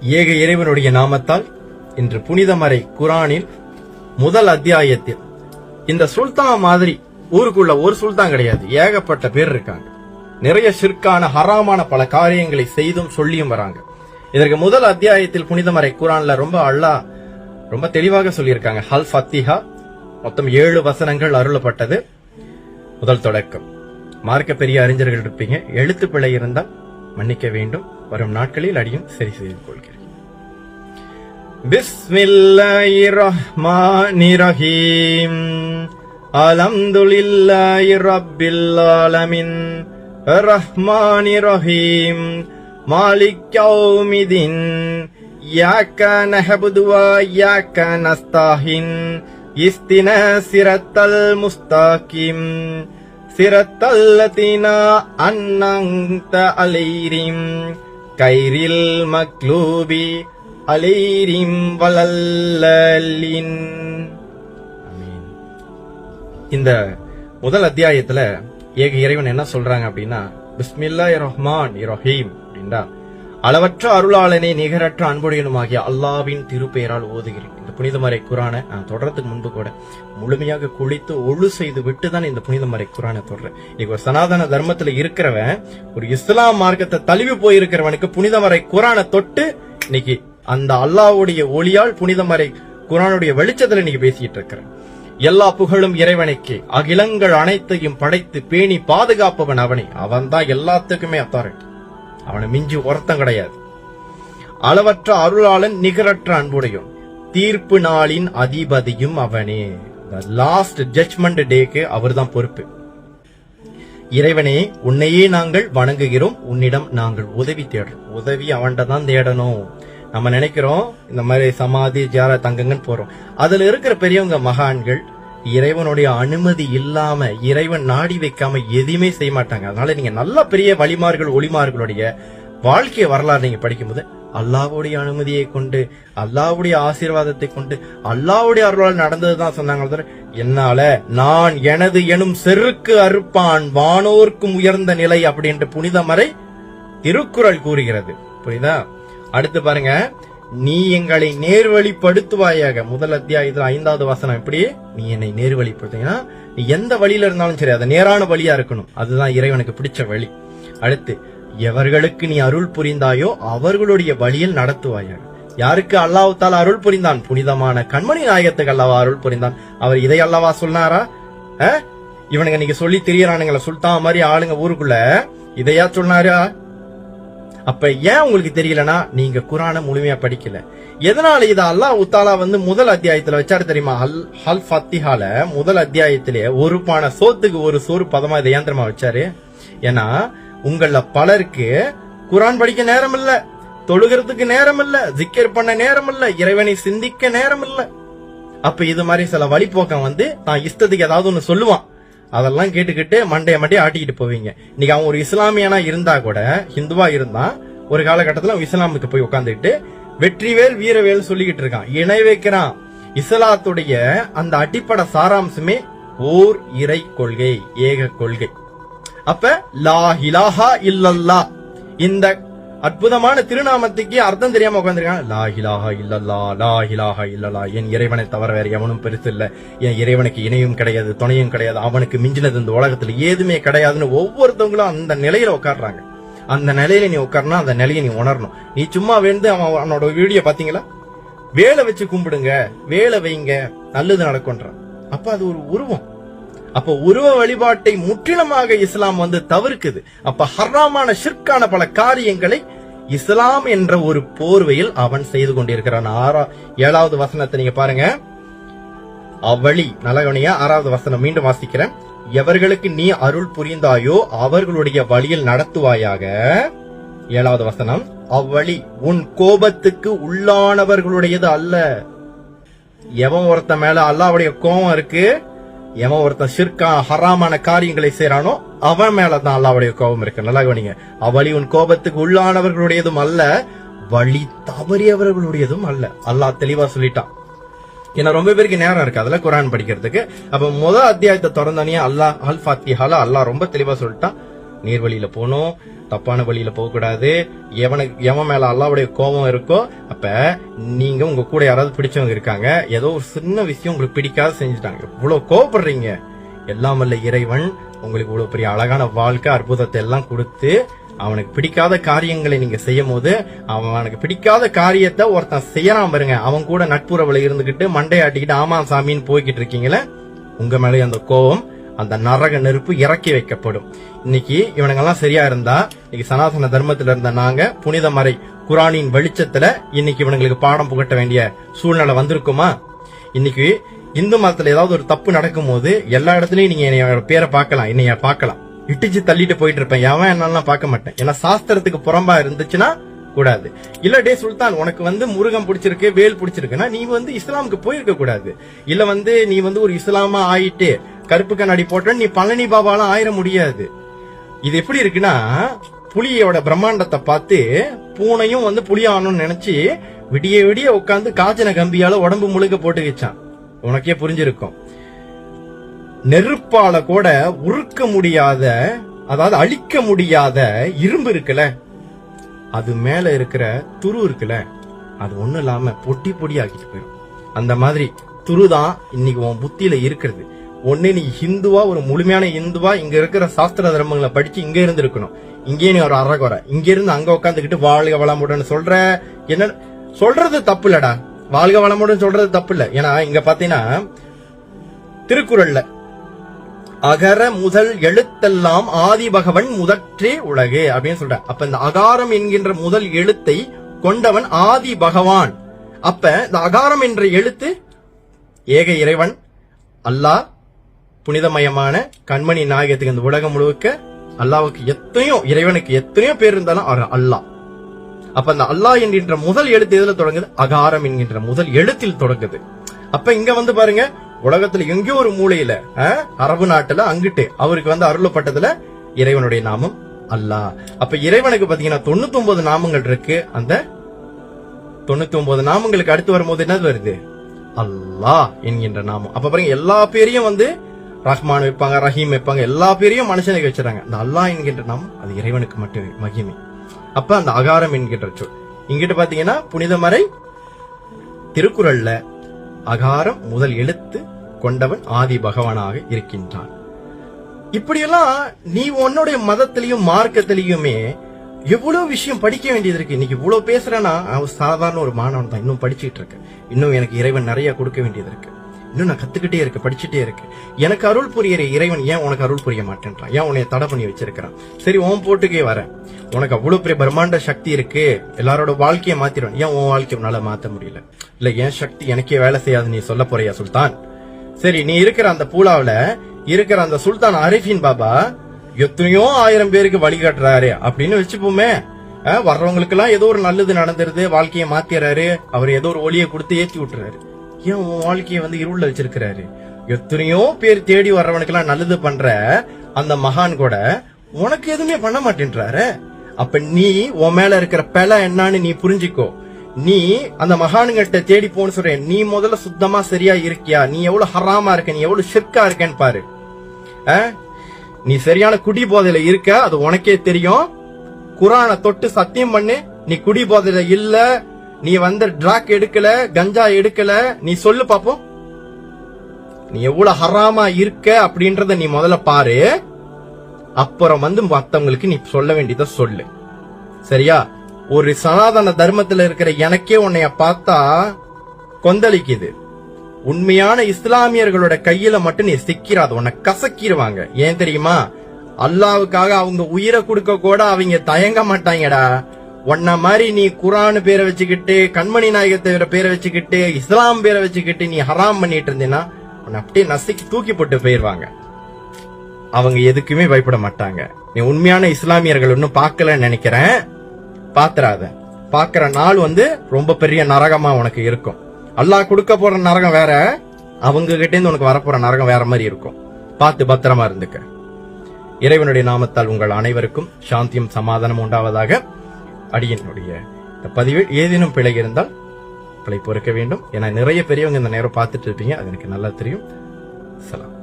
ஏக இறைவனுடைய நாமத்தால் இன்று புனிதமறை குரானில் முதல் அத்தியாயத்தில் இந்த சுல்தான் மாதிரி ஊருக்குள்ள ஒரு சுல்தான் கிடையாது. ஏகப்பட்ட பேர் இருக்காங்க. நிறைய சிற்கான ஹராமான பல காரியங்களை செய்தும் சொல்லியும் வராங்க. இதற்கு முதல் அத்தியாயத்தில் புனிதமறை குரான்ல ரொம்ப அல்லா ரொம்ப தெளிவாக சொல்லியிருக்காங்க. ஹல் ஃபத்திஹா மொத்தம் ஏழு வசனங்கள் அருளப்பட்டது. முதல் தொடக்கம். மார்க்க பெரிய அறிஞர்கள் இருப்பீங்க. எழுத்து பிழை இருந்தால் மன்னிக்க வேண்டும். வரும் நாட்களில் அடியும் சரி செய்து கொள்கிறேன். பிஸ்மில்லாஹிர் ரஹ்மானிர் ரஹீம் ரப்பில் ஆலமீன் ரஹ்மானிர் ரஹீம் மாலிக் யௌமிதீன். இய்யாக நஹ்புது வ இய்யாக நஸ்தாஹின். இஸ்தின சிரத்தல் முஸ்தகீம். சிரத்தல்லதினா அன்னங்த அலைரிம். கைரில் மக்லூபி அலைரிம் வலல்லலின் இந்த முதல் அத்தியாயத்துல ஏக இறைவன் என்ன சொல்றாங்க அப்படின்னா பிஸ்மில்லா ரஹ்மான் இரஹீம் அப்படின்டா அளவற்ற அருளாளனே நிகரற்ற அன்புடையனுமாகிய அல்லாவின் திருப்பெயரால் ஓதுகிறேன். இந்த புனிதமறை குரானை நான் தொடரத்துக்கு முன்பு கூட முழுமையாக குளித்து ஒழு செய்து விட்டு தான் இந்த புனிதமறை குரானை தொடறேன். இன்னைக்கு ஒரு சனாதன தர்மத்துல இருக்கிறவன் ஒரு இஸ்லாம் மார்க்கத்தை தழுவி போயிருக்கிறவனுக்கு புனிதமறை குரானை தொட்டு இன்னைக்கு அந்த அல்லாவுடைய ஒளியால் புனிதமறை குரானுடைய வெளிச்சத்துல இன்னைக்கு பேசிட்டு இருக்கிறேன். எல்லா புகழும் இறைவனுக்கு. அகிலங்கள் அனைத்தையும் படைத்து பேணி பாதுகாப்பவன் அவனை. அவன்தான் எல்லாத்துக்குமே அத்தாரிட்டி. அவனை மிஞ்சி ஒருத்தம் கிடையாது. அளவற்ற அருளாளன் நிகரற்ற அன்புடையும் தீர்ப்பு நாளின் அதிபதியும் அவனே. லாஸ்ட் ஜட்ஜ்மெண்ட் டேக்கு அவர்தான் பொறுப்பு. இறைவனே உன்னையே நாங்கள் வணங்குகிறோம். உன்னிடம் நாங்கள் உதவி தேடுறோம். உதவி அவன்கிட்ட தான் தேடணும். நம்ம நினைக்கிறோம் இந்த மாதிரி சமாதி ஜார தங்கங்கன்னு போறோம். அதுல இருக்கிற பெரியவங்க மகான்கள் இறைவனுடைய அனுமதி இல்லாம இறைவன் நாடி வைக்காம எதையுமே செய்ய மாட்டாங்க. அதனால நீங்க நல்ல பெரிய வழிமார்கள் ஒளிமார்களுடைய வாழ்க்கை வரலாறு நீங்க படிக்கும்போது அல்லாஹ்வுடைய அனுமதியை கொண்டு அல்லாவுடைய ஆசீர்வாதத்தை கொண்டு அல்லாவுடைய அருளால் நடந்ததுதான் சொன்னாங்க என்னால நான் எனது எனும் செருக்கு அறுப்பான் வானோர்க்கும் உயர்ந்த நிலை அப்படின்ற புனிதமறை திருக்குறள் கூறுகிறது. புரியுதா? அடுத்து பாருங்க. நீ எங்களை நேர்வழிப்படுத்துவாயாக. முதல் அத்தியாயத்துல ஐந்தாவது வசனம் எப்படி? நீ என்னை நேர்வழிப்படுத்தீங்கன்னா நீ எந்த வழியில இருந்தாலும் சரி அது நேரான வழியா இருக்கணும். அதுதான் இறைவனுக்கு பிடிச்ச வழி. அடுத்து எவர்களுக்கு நீ அருள் புரிந்தாயோ அவர்களுடைய வழியில் நடத்துவாயாக. யாருக்கு அல்லாவுத்தால் அருள் புரிந்தான்? புனிதமான கண்மணி நாயகத்துக்கு அல்லாவா அருள் புரிந்தான். அவர் இதை அல்லவா சொன்னாரா? இவனுங்க இன்னைக்கு சொல்லி தெரியறானுங்களா சுல்தான் மாதிரி ஆளுங்க ஊருக்குள்ள. இதையா சொன்னாரா? அப்ப ஏன் உங்களுக்கு தெரியலனா நீங்க குரானை முழுமையா படிக்கல. எதனால இத அல்லாஹ் உத்தாலா வந்து முதல் அத்தியாயத்துல வச்சாரு தெரியுமா? ஹல் ஹல் ஃபத்திஹால முதல் அத்தியாயத்திலே ஒரு பானை சோத்துக்கு ஒரு சோறு பதமா இதை ஏன் வச்சாரு. ஏன்னா உங்கள பலருக்கு குரான் படிக்க நேரம் இல்ல தொழுகிறதுக்கு நேரம் இல்ல ஜிக்கர் பண்ண நேரம் இல்ல இறைவனை சிந்திக்க நேரம் இல்ல அப்ப இது மாதிரி சில வழிபோக்கம் வந்து தான் இஷ்டத்துக்கு ஏதாவது ஒண்ணு சொல்லுவான். அதெல்லாம் கேட்டுக்கிட்டு மண்டைய மண்டைய ஆட்டிக்கிட்டு போவீங்க. இன்னைக்கு அவன் ஒரு இஸ்லாமியனா இருந்தா கூட ஹிந்துவா இருந்தா ஒரு காலகட்டத்தில் அவன் இஸ்லாமுக்கு போய் உட்காந்துக்கிட்டு வெற்றிவேல் வீரவேல் சொல்லிக்கிட்டு இருக்கான். இணை வைக்கிறான். இஸ்லாத்துடைய அந்த அடிப்படை சாராம்சமே ஓர் இறை கொள்கை ஏக கொள்கை. அப்ப லா இலாஹா இல்லல்லா. இந்த அற்புதமான திருநாமத்துக்கு அர்த்தம் தெரியாம உட்காந்துருக்காங்க லா இல்லல்லா லா இல்லல்லா. என் இறைவனை தவிர வேற எவனும் பெருசு இல்ல. என் இறைவனுக்கு இணையும் கிடையாது துணையும் கிடையாது. அவனுக்கு மிஞ்சினது இந்த உலகத்துல ஏதுமே கிடையாதுன்னு ஒவ்வொருத்தவங்களும் அந்த நிலையில உட்காடுறாங்க அந்த நிலையில நீ உட்காரணும் அந்த நிலையை நீ உணரணும். நீ சும்மா வந்து அவன் அவனோட வீடியோ பாத்தீங்களா? வேலை வச்சு கும்பிடுங்க வேலை வைங்க நல்லது நடக்கும்ன்றான். அப்ப அது ஒரு உருவம். அப்ப உருவ வழிபாட்டை முற்றிலுமாக இஸ்லாம் வந்து தவிர்க்குது. அப்ப ஹர்ராமான ஷிர்கான பல காரியங்களை இஸ்லாம் என்ற ஒரு போர்வையில் அவன் செய்து கொண்டிருக்கிறான். ஆறா ஏழாவது வசனத்தை நீங்க பாருங்க. அவ்வழி நலகவனியா ஆறாவது வசனம் மீண்டும் வாசிக்கிறேன். எவர்களுக்கு நீ அருள் புரிந்தாயோ அவர்களுடைய வழியில் நடத்துவாயாக? ஏழாவது வசனம் அவ்வழி உன் கோபத்துக்கு உள்ளானவர்களுடையது அல்ல. எவன் ஒருத்தன் மேல அல்லாவுடைய கோபம் இருக்கு? எவன் ஒருத்தன் ஷிர்கா ஹராமான காரியங்களை செய்யறானோ அவன் மேலதான் அல்லாவுடைய கோபம் இருக்கு. நல்லா கவனிங்க. அவ்வழி உன் கோபத்துக்கு உள்ளானவர்களுடையதும் அல்ல வழி தவறியவர்களுடையதும் அல்ல. அல்லாஹ் தெளிவா சொல்லிட்டான் ஏன்னா ரொம்ப பேருக்கு நேரம் இருக்கு. அதுல குரான் படிக்கிறதுக்கு. அப்ப முதல் அத்தியாயத்தை திறந்தோடனே அல்லாஹ் அல் ஃபாத்திஹால அல்லாஹ் ரொம்ப தெளிவா சொல்லிட்டான் நேர்வழியில போகணும் தப்பான வழியில போகக்கூடாது. எவனுக்கு எவன் மேல அல்லாவுடைய கோபம் இருக்கோ அப்ப நீங்க உங்க கூட யாராவது பிடிச்சவங்க இருக்காங்க ஏதோ ஒரு சின்ன விஷயம் உங்களுக்கு பிடிக்காத செஞ்சுட்டாங்க. இவ்வளவு கோவப்படுறீங்க எல்லாம் வல்ல இறைவன் உங்களுக்கு இவ்வளவு பெரிய அழகான வாழ்க்கை அற்புதத்தை எல்லாம் கொடுத்து அவனுக்கு பிடிக்காத காரியங்களை நீங்க செய்யும் போது அவனுக்கு பிடிக்காத காரியத்தை ஒருத்தன் செய்யறான் பாருங்க. அவன் கூட நட்புறவுல இருந்துகிட்டு மண்டையாட்டிக்கிட்டு ஆமா சாமின்னு போய்கிட்டு இருக்கீங்களே உங்க மேலே அந்த கோபம் அந்த நரக நெருப்பு இறக்கி வைக்கப்படும். இன்னைக்கு இவனுங்கெல்லாம் சரியா இருந்தா இன்னைக்கு சனாதன தர்மத்துல இருந்த நாங்க புனித மறை குரானின் வெளிச்சத்துல இன்னைக்கு இவனுங்களுக்கு பாடம் புகட்ட வேண்டிய சூழ்நிலை வந்திருக்குமா? இன்னைக்கு இந்து மதத்துல ஏதாவது ஒரு தப்பு நடக்கும்போது எல்லா இடத்துலயும் நீங்க என்னையோட பேரை பார்க்கலாம் என்னைய பார்க்கலாம். இட்டிச்சு தள்ளிட்டு போயிட்டு இருப்பேன். எவன் என்னெல்லாம் பார்க்க மாட்டேன். ஏன்னா சாஸ்திரத்துக்கு புறம்பா இருந்துச்சுன்னா கூடாது. இல்ல டே சுல்தான் உனக்கு வந்து முருகன் பிடிச்சிருக்கு வேல் பிடிச்சிருக்குன்னா நீ வந்து இஸ்லாமுக்கு போயிருக்க கூடாது. இல்ல வந்து நீ வந்து ஒரு இஸ்லாமா ஆயிட்டு கருப்பு கண்ணாடி போட்ட நீ பழனி பாபாலாம் ஆயிர முடியாது. இது எப்படி இருக்குன்னா புலியோட பிரம்மாண்டத்தை பார்த்து பூனையும் வந்து புலி ஆகணும்னு நினைச்சு விடிய விடிய உட்காந்து காஞ்சன கம்பியால உடம்பு முழுக்க போட்டு வச்சான் உனக்கே புரிஞ்சிருக்கும். நெருப்பால கூட உருக்க முடியாத அதாவது அழிக்க முடியாத இரும்பு இருக்குல்ல அது மேல இருக்கிற துரு இருக்குல்ல அது ஒண்ணும் இல்லாம பொட்டி பொடி ஆக்கிட்டு போயிடும். அந்த மாதிரி துரு தான் இன்னைக்கு உன் புத்தியில இருக்கிறது. ஒன்னு நீ ஹிந்துவா ஒரு முழுமையான இந்துவா இங்க இருக்கிற சாஸ்திர தர்மங்களை படிச்சு இங்க இருந்து இருக்கணும் இங்கேயே நீ ஒரு அறகுறை. இங்க இருந்து அங்க உட்காந்துக்கிட்டு வாழ்க வளமுடன் சொல்ற என்ன சொல்றது தப்பு இல்லடா வாழ்க வளமுடன் சொல்றது தப்பு இல்ல ஏன்னா இங்க பாத்தீங்கன்னா திருக்குறள்ல அகர முதல் எழுத்தெல்லாம் ஆதி பகவன் முதற்றே உலகு அப்படின்னு சொல்ற. அப்ப இந்த அகாரம் என்கின்ற முதல் எழுத்தை கொண்டவன் ஆதி பகவான். அப்ப இந்த அகாரம் என்ற எழுத்து ஏக இறைவன் அல்லாஹ் புனிதமயமான கண்மணி நாயகத்துக்கு இந்த உலகம் முழுக்க அல்லாவுக்கு எத்தனையோ இறைவனுக்கு எத்தனையோ பேர் இருந்தாலும் அவர் அல்லாஹ். அப்ப அந்த அல்லாஹ் என்கின்ற முதல் எழுத்து எதுல தொடங்குது? அகாரம் என்கின்ற முதல் எழுத்தில் தொடங்குது. அப்ப இங்க வந்து பாருங்க உலகத்துல எங்கேயோ ஒரு மூலையில அரபு நாட்டுல அங்கிட்டு அவருக்கு வந்து அருளப்பட்டதுல இறைவனுடைய நாமம் அல்லாஹ். அப்ப இறைவனுக்கு பாத்தீங்கன்னா தொண்ணூத்தி ஒன்பது நாமங்கள் இருக்கு. அந்த தொண்ணூத்தி ஒன்பது நாமங்களுக்கு அடுத்து வரும்போது என்னது வருது? அல்லாஹ் என்கின்ற நாமம். அப்ப பாருங்க எல்லா பேரையும் வந்து ரஹ்மான் வைப்பாங்க ரஹீம் வைப்பாங்க எல்லா பேரையும் மனுஷனுக்கு வச்சிருக்காங்க அந்த அல்லாஹ் என்கின்ற நாம் அது இறைவனுக்கு மட்டுமே மகிமை. அப்ப அந்த அகாரம் என்கின்ற சொல். இங்கிட்ட பாத்தீங்கன்னா புனிதமறை திருக்குறள்ல அகாரம் முதல் எழுத்து கொண்டவன் ஆதி பகவானாக இருக்கின்றான். இப்படியெல்லாம் நீ உன்னுடைய மதத்திலையும் மார்க்கத்திலையுமே எவ்வளவு விஷயம் படிக்க வேண்டியது இருக்கு. இன்னைக்கு இவ்வளவு பேசுறேன்னா அவன் சாதாரண ஒரு மாணவன் தான் இன்னும் படிச்சுட்டு இருக்கேன். இன்னும் எனக்கு இறைவன் நிறைய கொடுக்க வேண்டியது இருக்கு. இன்னும் நான் கத்துக்கிட்டே இருக்கு படிச்சுட்டே இருக்கு. எனக்கு அருள் புரியிற இறைவன் ஏன் உனக்கு அருள் புரிய மாட்டேன்றான்? ஏன் உன்னை தடை பண்ணி வச்சிருக்கிறான்? சரி உன் போட்டுக்கே வரேன் உனக்கு அவ்வளவு பெரிய பிரம்மாண்ட சக்தி இருக்கு. எல்லாரோட வாழ்க்கையை மாத்திடுவேன் ஏன் உன் வாழ்க்கையை உன்னால மாத்த முடியல? இல்ல ஏன் சக்தி எனக்கே வேலை செய்யாது நீ சொல்ல போறியா சுல்தான்? சரி நீ இருக்கிற அந்த பூலாவில இருக்கிற அந்த சுல்தான் அரிஃபின் பாபா எத்தனையோ ஆயிரம் பேருக்கு வழிகாட்டுறாரு அப்படின்னு வச்சுப்போமே. வர்றவங்களுக்கு எல்லாம் ஏதோ ஒரு நல்லது நடந்துருது வாழ்க்கையை மாத்திடுறாரு அவர் ஏதோ ஒரு ஒளியை கொடுத்து ஏத்தி விட்டுறாரு. ஏன் உன் வாழ்க்கையை வந்து இருள்ல வச்சிருக்கிறாரு. எத்தனையோ பேர் தேடி வர்றவனுக்கெல்லாம் நல்லது பண்ற அந்த மகான் கூட உனக்கு எதுவுமே பண்ண மாட்டேன்றாரு. அப்ப நீ உன் மேல இருக்கிற பெல என்னன்னு நீ புரிஞ்சுக்கோ. நீ அந்த மகானுங்கிட்ட தேடி போன்னு சொல்றேன் நீ முதல்ல சுத்தமா சரியா இருக்கியா? நீ எவ்வளவு ஹராமா இருக்க? நீ எவ்வளவு ஷிர்கா இருக்கேன்னு பாரு. ஆ? நீ சரியான குடி போதையில இருக்க அது உனக்கே தெரியும். குரானை தொட்டு சத்தியம் பண்ணு நீ குடி போதையில இல்ல நீ வந்து ட்ராக் எடுக்கல கஞ்சா எடுக்கல நீ சொல்லு பாப்போம். நீ எவ்வளவு ஹராமா இருக்க அப்படின்றத நீ முதல்ல பாரு. அப்புறம் வந்து மத்தவங்களுக்கு நீ சொல்ல வேண்டியதை சொல்லு. சரியா? ஒரு சனாதன தர்மத்துல இருக்கிற எனக்கே உன்னைய பார்த்தா கொந்தளிக்குது. உண்மையான இஸ்லாமியர்களோட கையில மட்டும் நீ சிக்கிறாது உன்னை கசக்கிடுவாங்க. ஏன் தெரியுமா? அல்லாவுக்காக அவங்க உயிரை கொடுக்க கூட அவங்க தயங்க மாட்டாங்கடா. உன்ன மாதிரி நீ குரான் பேரை வச்சுக்கிட்டு கண்மணி நாயகத்தை பேரை வச்சுக்கிட்டு இஸ்லாம் பேரை வச்சுக்கிட்டு நீ ஹராம் பண்ணிட்டு இருந்தீன்னா உன்னை அப்படியே நசுக்கி தூக்கி போட்டு போயிடுவாங்க. அவங்க எதுக்குமே பயப்பட மாட்டாங்க. நீ உண்மையான இஸ்லாமியர்கள் இன்னும் பார்க்கலன்னு நினைக்கிறேன். பாத்துறாத பாக்குற நாள் வந்து ரொம்ப பெரிய நரகமா உனக்கு இருக்கும். அல்லாஹ் கொடுக்க போற நரகம் வேற அவங்க கிட்ட இருந்து உனக்கு வரப்போற நரகம் வேற மாதிரி இருக்கும். பார்த்து பத்திரமா இருந்துக்க. இறைவனுடைய நாமத்தால் உங்கள் அனைவருக்கும் சாந்தியும் சமாதானம் உண்டாவதாக அடியனுடைய இந்த பதிவில் ஏதேனும் பிழை இருந்தால் பிழை பொறுக்க வேண்டும். ஏன்னா நிறைய பெரியவங்க இந்த நேரம் பார்த்துட்டு இருப்பீங்க. அது எனக்கு நல்லா தெரியும். சலாம்.